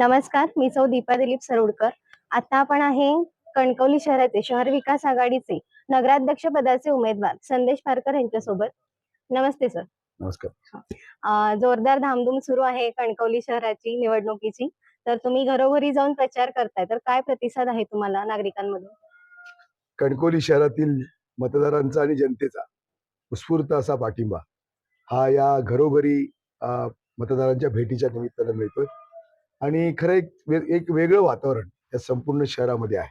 नमस्कार मी सौ दीपा दिलीप सरोडकर. आता आपण आहे कणकवली शहराचे शहर विकास आघाडीचे नगराध्यक्ष पदाचे उमेदवार संदेश पारकर यांच्यासोबत. नमस्ते सर. नमस्कार. जोरदार धामधूम सुरू आहे कणकवली शहराची निवडणुकीची. तर तुम्ही घरोघरी जाऊन प्रचार करताय तर काय प्रतिसाद आहे तुम्हाला नागरिकांमधून? कणकोली शहरातील मतदारांचा आणि जनतेचा उत्स्फूर्त असा पाठिंबा हा या घरोघरी मतदारांच्या भेटीच्या निमित्तानं मिळतोय. आणि खरं एक वे- एक वेगळं वातावरण या संपूर्ण शहरामध्ये आहे.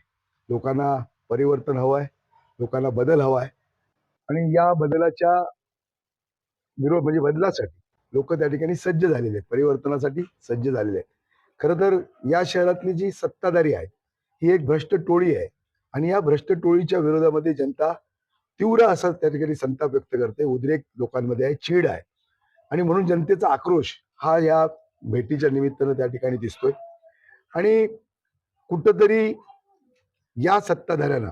लोकांना परिवर्तन हवं आहे लोकांना बदल हवा आहे आणि या बदलाच्या विरोध म्हणजे बदलासाठी लोक त्या ठिकाणी सज्ज झालेले आहेत परिवर्तनासाठी सज्ज झालेले आहेत. खरं तर या शहरातली जी सत्ताधारी आहे ही एक भ्रष्ट टोळी आहे आणि या भ्रष्ट टोळीच्या विरोधामध्ये जनता तीव्र असा त्या ठिकाणी संताप व्यक्त करते उद्रेक लोकांमध्ये आहे चीड आहे. आणि म्हणून जनतेचा आक्रोश हा या भेटीच्या निमित्तानं त्या ठिकाणी दिसतोय. आणि कुठंतरी या सत्ताधाऱ्यांना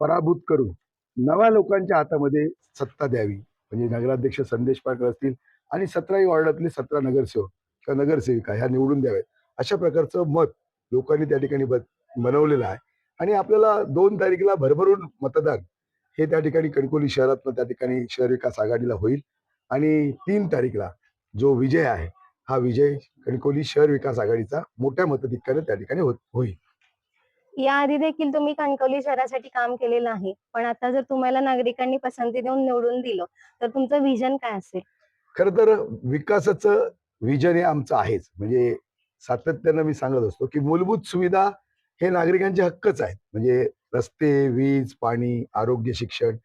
पराभूत करून नव्या लोकांच्या हातामध्ये सत्ता द्यावी. म्हणजे नगराध्यक्ष संदेश पाटील असतील आणि सतराही वॉर्डातले सतरा नगरसेवक किंवा नगरसेविका ह्या निवडून द्याव्यात. अशा प्रकारचं मत लोकांनी त्या ठिकाणी बनवलेलं आहे. आणि आपल्याला दोन तारखेला भरभरून मतदान हे त्या ठिकाणी कणकोली शहरात त्या ठिकाणी शहर विकास आघाडीला होईल. आणि तीन तारीखला जो विजय आहे हा विजय कणकोली शहर विकास आघाडीचा मोठ्या मताधिक्याने त्या ठिकाणी होईल. याआधी देखील तुम्ही कणकवली शहरासाठी काम केलेलं आहे. पण आता जर तुम्हाला नागरिकांनी पसंती देऊन निवडून दिलं तर तुमचं व्हिजन काय असेल? खरं तर विकासाचं विजन हे आमचं आहेच. म्हणजे सातत्यानं मी सांगत असतो की मूलभूत सुविधा हे नागरिकांचे हक्कच आहेत. म्हणजे रस्ते वीज पाणी आरोग्य शिक्षण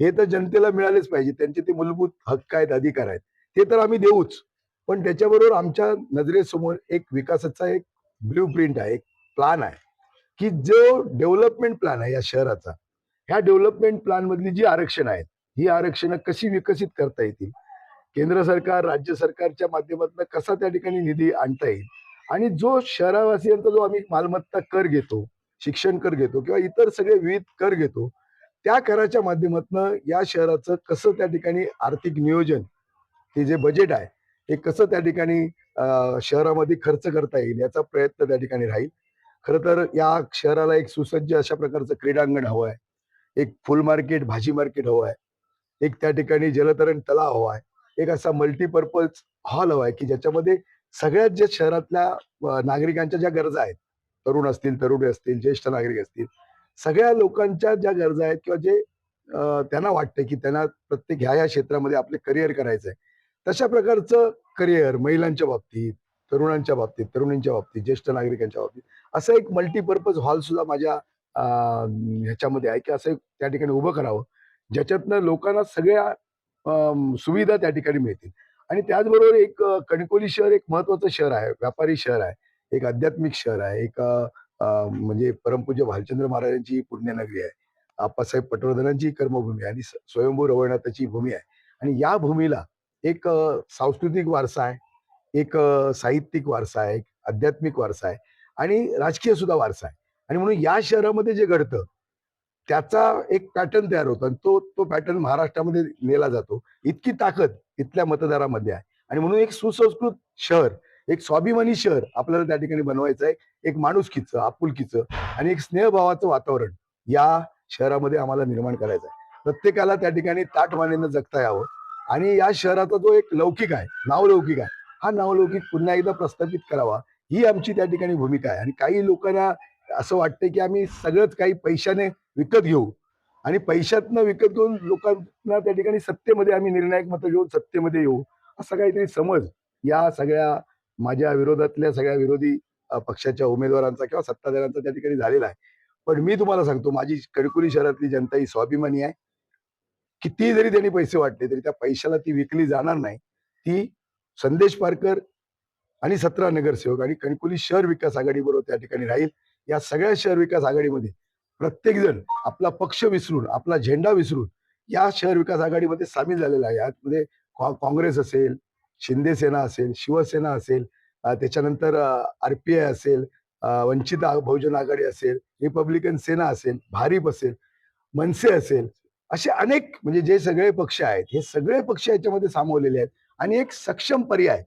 हे तर जनतेला मिळालेच पाहिजे. त्यांचे ते मूलभूत हक्क आहेत अधिकार आहेत. ते तर आम्ही देऊच. पण त्याच्याबरोबर आमच्या नजरेसमोर एक विकासाचा एक ब्ल्यू प्रिंट आहे एक प्लान आहे. की जो डेव्हलपमेंट प्लॅन आहे या शहराचा ह्या डेव्हलपमेंट प्लॅन मधली जी आरक्षण आहेत ही आरक्षणं कशी विकसित करता येतील? केंद्र सरकार राज्य सरकारच्या माध्यमातून कसा त्या ठिकाणी निधी आणता येईल? आणि जो शहरावासियांचा जो आम्ही मालमत्ता कर घेतो शिक्षण कर घेतो किंवा इतर सगळे विविध कर घेतो त्या कराच्या माध्यमातून या शहराचं कसं त्या ठिकाणी आर्थिक नियोजन हे जे बजेट आहे हे कसं त्या ठिकाणी शहरामध्ये खर्च करता येईल याचा प्रयत्न त्या ठिकाणी राहील. खरं तर या शहराला एक सुसज्ज अशा प्रकारचं क्रीडांगण हवं आहे. एक फुल मार्केट भाजी मार्केट हवं आहे. एक त्या ठिकाणी जलतरण तलाव हवा आहे. एक असा मल्टीपर्पज हॉल हवा आहे की ज्याच्यामध्ये सगळ्यात ज्या शहरातल्या नागरिकांच्या ज्या गरजा आहेत तरुण असतील तरुणी असतील ज्येष्ठ नागरिक असतील सगळ्या लोकांच्या ज्या गरजा आहेत किंवा जे त्यांना वाटतं की त्यांना प्रत्येक ह्या ह्या क्षेत्रामध्ये आपले करिअर करायचं आहे तशा प्रकारचं करिअर महिलांच्या बाबतीत तरुणांच्या बाबतीत तरुणींच्या बाबतीत ज्येष्ठ नागरिकांच्या बाबतीत असं एक मल्टीपर्पज हॉल सुद्धा माझ्या ह्याच्यामध्ये आहे की असं त्या ठिकाणी उभं करावं ज्याच्यातनं लोकांना सगळ्या सुविधा त्या ठिकाणी मिळतील. आणि त्याचबरोबर एक कणकोली शहर एक महत्वाचं शहर आहे व्यापारी शहर आहे एक आध्यात्मिक शहर आहे एक म्हणजे परमपूज्य भालचंद्र महाराजांची पुण्यनगरी आहे आप्पासाहेब पटवर्धनांची कर्मभूमी आहे आणि स्वयंभू रवळनाथाची भूमी आहे. आणि या भूमीला एक सांस्कृतिक वारसा आहे एक साहित्यिक वारसा आहे एक आध्यात्मिक वारसा आहे आणि राजकीय सुद्धा वारसा आहे. आणि म्हणून या शहरामध्ये जे घडतं त्याचा एक पॅटर्न तयार होतो आणि तो तो पॅटर्न महाराष्ट्रामध्ये नेला जातो. इतकी ताकद इथल्या मतदारामध्ये आहे. आणि म्हणून एक सुसंस्कृत शहर एक स्वाभिमानी शहर आपल्याला त्या ठिकाणी बनवायचं आहे. एक माणुसकीचं आपुलकीचं आणि एक स्नेहभावाचं वातावरण या शहरामध्ये आम्हाला निर्माण करायचं आहे. प्रत्येकाला त्या ठिकाणी ताटमानेनं जगता यावं. आणि या शहराचा जो एक लौकिक आहे नावलौकिक आहे हा नावलौकिक पुन्हा एकदा प्रस्थापित करावा ही आमची त्या ठिकाणी भूमिका आहे. आणि काही लोकांना असं वाटतं की आम्ही सगळंच काही पैशाने विकत घेऊ. आणि पैशातनं विकत घेऊन लोकांना त्या ठिकाणी सत्तेमध्ये आम्ही निर्णायक मतं घेऊन सत्तेमध्ये येऊ असा काहीतरी समज या सगळ्या माझ्या विरोधातल्या सगळ्या विरोधी पक्षाच्या उमेदवारांचा किंवा सत्ताधाऱ्यांचा त्या ठिकाणी झालेला आहे. पण मी तुम्हाला सांगतो माझी कडकुली शहरातली जनता ही स्वाभिमानी आहे. किती जरी त्यांनी पैसे वाटले तरी त्या पैशाला ती विकली जाणार नाही. ती संदेश पारकर आणि सतरा नगरसेवक आणि कणकुली शहर विकास आघाडी बरोबर त्या ठिकाणी राहील. या सगळ्या शहर विकास आघाडीमध्ये प्रत्येक जण आपला पक्ष विसरून आपला झेंडा विसरून या शहर विकास आघाडीमध्ये सामील झालेला आहे. यामध्ये काँग्रेस असेल शिंदे सेना असेल शिवसेना असेल त्याच्यानंतर आरपीआय असेल वंचित बहुजन आघाडी असेल रिपब्लिकन सेना असेल भारीप असेल मनसे असेल असे अनेक म्हणजे जे सगळे पक्ष आहेत हे सगळे पक्ष याच्यामध्ये सामावलेले आहेत. आणि एक सक्षम पर्याय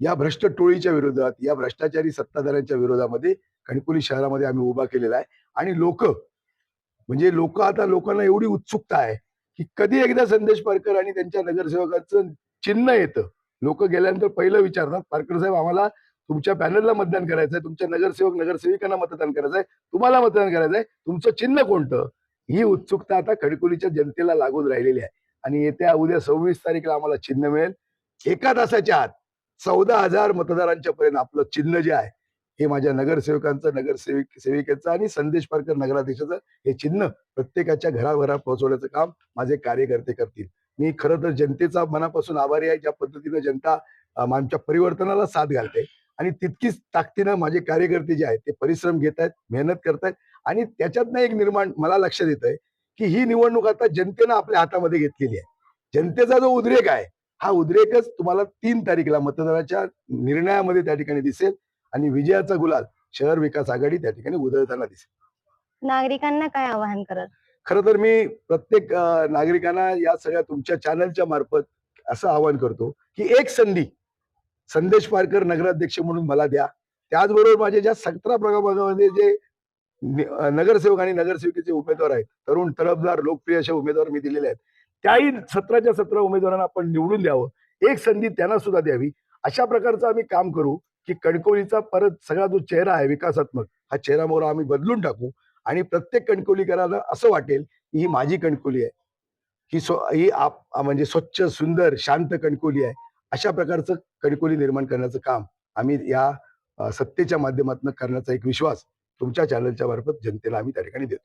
या भ्रष्ट टोळीच्या विरोधात या भ्रष्टाचारी सत्ताधाऱ्यांच्या विरोधामध्ये कणकुली शहरामध्ये आम्ही उभा केलेला आहे. आणि लोक म्हणजे लोक आता लोकांना एवढी उत्सुकता आहे की कधी एकदा संदेश पारकर आणि त्यांच्या नगरसेवकाचं चिन्ह येतं. लोक गेल्यानंतर पहिलं विचारतात पारकर साहेब आम्हाला तुमच्या पॅनलला मतदान करायचंय तुमच्या नगरसेवक नगरसेविकांना मतदान करायचंय तुम्हाला मतदान करायचंय तुमचं चिन्ह कोणतं? ही उत्सुकता आता खडकुलीच्या जनतेला लागून राहिलेली आहे. आणि येत्या उद्या सव्वीस तारीखला आम्हाला चिन्ह मिळेल. एका तासाच्या आत चौदा हजार मतदारांच्या पर्यंत आपलं चिन्ह जे आहे हे माझ्या नगरसेवकांचं नगरसेविक सेविकेचं आणि संदेश पारकर नगराध्यक्षाचं हे चिन्ह प्रत्येकाच्या घराघरात पोहोचवण्याचं काम माझे कार्यकर्ते करतील. मी खरं तर जनतेचा मनापासून आभारी आहे. ज्या पद्धतीनं जनता आमच्या परिवर्तनाला साथ घालते. आणि तितकीच ताकदीनं माझे कार्यकर्ते जे आहेत ते परिश्रम घेत आहेत मेहनत करतायत आणि त्याच्यातनं एक निर्माण मला लक्षात येत आहे की ही निवडणूक आता जनतेनं आपल्या हातामध्ये घेतलेली आहे. जनतेचा जो उद्रेक आहे हा उद्रेकच तुम्हाला तीन तारीखला मतदानाच्या निर्णयामध्ये त्या ठिकाणी दिसेल आणि विजयाचा गुलाल शहर विकास आघाडी त्या ठिकाणी उधळताना दिसेल. नागरिकांना काय आवाहन करत? खरं तर मी प्रत्येक नागरिकांना या सगळ्या तुमच्या चॅनलच्या मार्फत असं आवाहन करतो की एक संधी संदेश पारकर नगराध्यक्ष म्हणून मला द्या. त्याचबरोबर माझ्या ज्या सतरा प्रभागामध्ये जे नगरसेवक आणि नगरसेविकेचे उमेदवार आहेत तरुण तरफदार लोकप्रिय असे उमेदवार मी दिलेले आहेत. त्याही सतराच्या सतरा उमेदवारांना आपण निवडून द्यावं. एक संधी त्यांना सुद्धा द्यावी. अशा प्रकारचं आम्ही काम करू की कणकवलीचा परत सगळा जो चेहरा आहे विकासात्मक. हा चेहरा मोहरा आम्ही बदलून टाकू आणि प्रत्येक कणकवलीकरांना असं वाटेल की ही माझी कणकवली आहे. ही स्व ही आप म्हणजे स्वच्छ सुंदर शांत कणकवली आहे. अशा प्रकारचं कडकोली निर्माण करण्याचं काम आम्ही या सत्तेच्या माध्यमातून करण्याचा एक विश्वास तुमच्या चॅनलच्या मार्फत जनतेला आम्ही त्या ठिकाणी देतो.